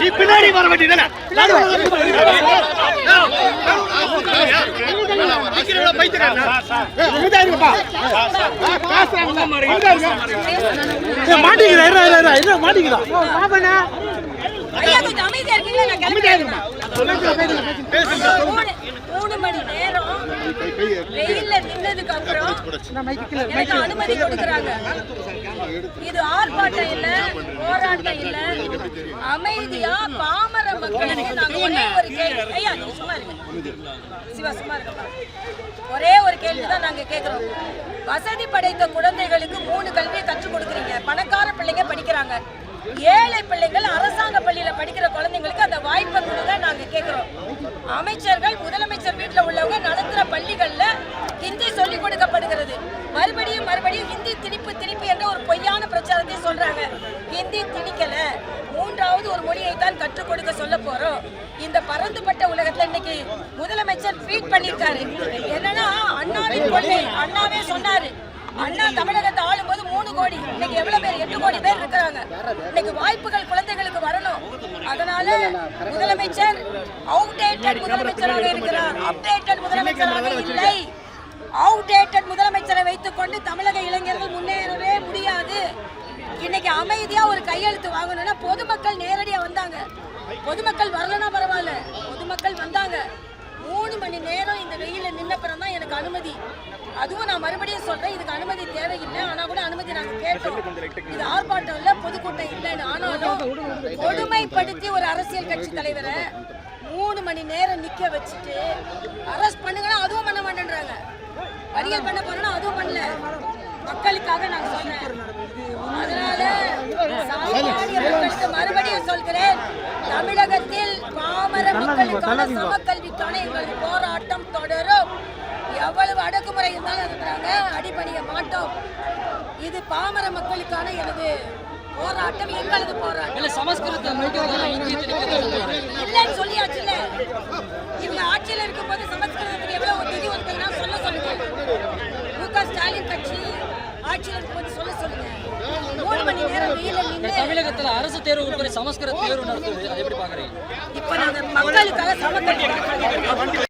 நீ பின்னாடி வர வேண்டியதானே மாட்டிக்கிறேன் மாட்டிக்கிறேன் ஐயா கொஞ்சம் அமைதியா இருக்கீங்களா? நான் கிளம்பிட்டேன் மூணு மூணு நேரம் வெயில்ல நின்னதுக்கு அப்புறம் எனக்கு அனுமதி கொடுக்கறாங்க. இது ஆர்ப்பாட்டம் இல்ல போராட்டம் இல்ல. அமைதியா பாமர மக்களுக்கு நாங்க ஒரே ஒரு கேள்வி. ஐயா நீங்க சும்மா இருங்க. சிவா சும்மா ஒரே ஒரு கேள்விதான் நாங்க கேக்குறோம். வசதி படைத்த குழந்தைகளுக்கு மூணு கல்வியை கற்றுக் கொடுக்குறீங்க. பணக்கார பிள்ளைங்க படிக்கிறாங்க. ஏழை பிள்ளைகள் அரசாங்க பள்ளியில படிக்கிற குழந்தைங்களுக்கு அந்த வாய்ப்பை கொடுங்க நாங்க கேட்கிறோம் அமைச்சர்கள் முதலமைச்சர் வீட்டில் உள்ளவங்க நடத்துற பள்ளிகள்ல ஹிந்தி சொல்லிக் கொடுக்கப்படுகிறது. மறுபடியும் மறுபடியும் ஹிந்தி திணிப்பு திணிப்பு என்ற ஒரு பொய்யான பிரச்சாரத்தை சொல்றாங்க. ஹிந்தி திணிக்கல. மூன்றாவது ஒரு மொழியை தான் கற்றுக் கொடுக்க சொல்ல போறோம். இந்த பரந்துபட்ட உலகத்துல இன்னைக்கு முதலமைச்சர் ட்வீட் பண்ணியிருக்காரு. என்னன்னா அண்ணாவின் கொள்கை அண்ணாவே சொன்னாரு. அண்ணா தமிழகத்தை ஆளும்போது மூணு கோடி. இன்னைக்கு எவ்வளவு பேர்? எட்டு கோடி பேர் இருக்கிறாங்க. இன்னைக்கு வாய்ப்புகள் குழந்தைகளுக்கு வரணும். அதனால முதலமைச்சர் அவுடேட்டட் முதலமைச்சராக இருக்கிறார். அப்டேட்டட் முதலமைச்சராக இல்லை. அவுடேட்டட் முதலமைச்சரை வைத்துக்கொண்டு தமிழக இளைஞர்கள் முன்னேறவே முடியாது. இன்னைக்கு அமைதியா ஒரு கையெழுத்து வாங்கணும்னா பொதுமக்கள் நேரடியா வந்தாங்க. பொதுமக்கள் வரலனா பரவாயில்ல. பொதுமக்கள் வந்தாங்க. மூணு மணி நேரம் இந்த வெயில நின்னப்புறம் தான் எனக்கு அனுமதி. அதுவும் நான் மறுபடியும் சொல்றேன் இதுக்கு அனுமதி தேவையில்லை. ஆனா கூட அனுமதி நாங்க கேட்டோம். இது ஆர்ப்பாட்டம் இல்ல பொதுக்கூட்டம் இல்லைன்னு. ஆனாலும் கொடுமைப்படுத்தி ஒரு அரசியல் கட்சி தலைவரை மூணு மணி நேரம் நிக்க வச்சுட்டு அரெஸ்ட் பண்ணுங்கன்னா அதுவும் பண்ண மாட்டேன்றாங்க. வரிகள் பண்ண போறோம்னா அதுவும் பண்ணல. மக்களுக்காக நான் சொன்னேன் அதனால மறுபடியும் சொல்கிறேன் தமிழகத்தில் பாமர மக்களுக்கான சமக்கல்விக்கான எங்களது போராட்டம் அடக்குமுறை இருந்தாலும் இருக்கிறாங்க. அடிபணிய மாட்டோம். இது பாமர மக்களுக்கான எனது போராட்டம் எங்களது போராட்டம். இல்ல சமஸ்கிருத இல்லைன்னு சொல்லியாச்சுல்ல இவங்க ஆட்சியில் இருக்கும்போது சமஸ்கிருதத்துக்கு எவ்வளவு நிதி ஒதுக்குதுன்னா சொல்ல சொல்லுங்க. மு க ஸ்டாலின் கட்சி ஆட்சியில் இருக்கும்போது சொல்ல சொல்லுங்க. மூணு மணி நேரம் வெயில நின்று தமிழகத்துல அரசு தேர்வு உட்பட சமஸ்கிருத தேர்வு நடத்துது. அதை எப்படி பாக்குறீங்க இப்ப நாங்க மக்களுக்காக சமக்கல்வி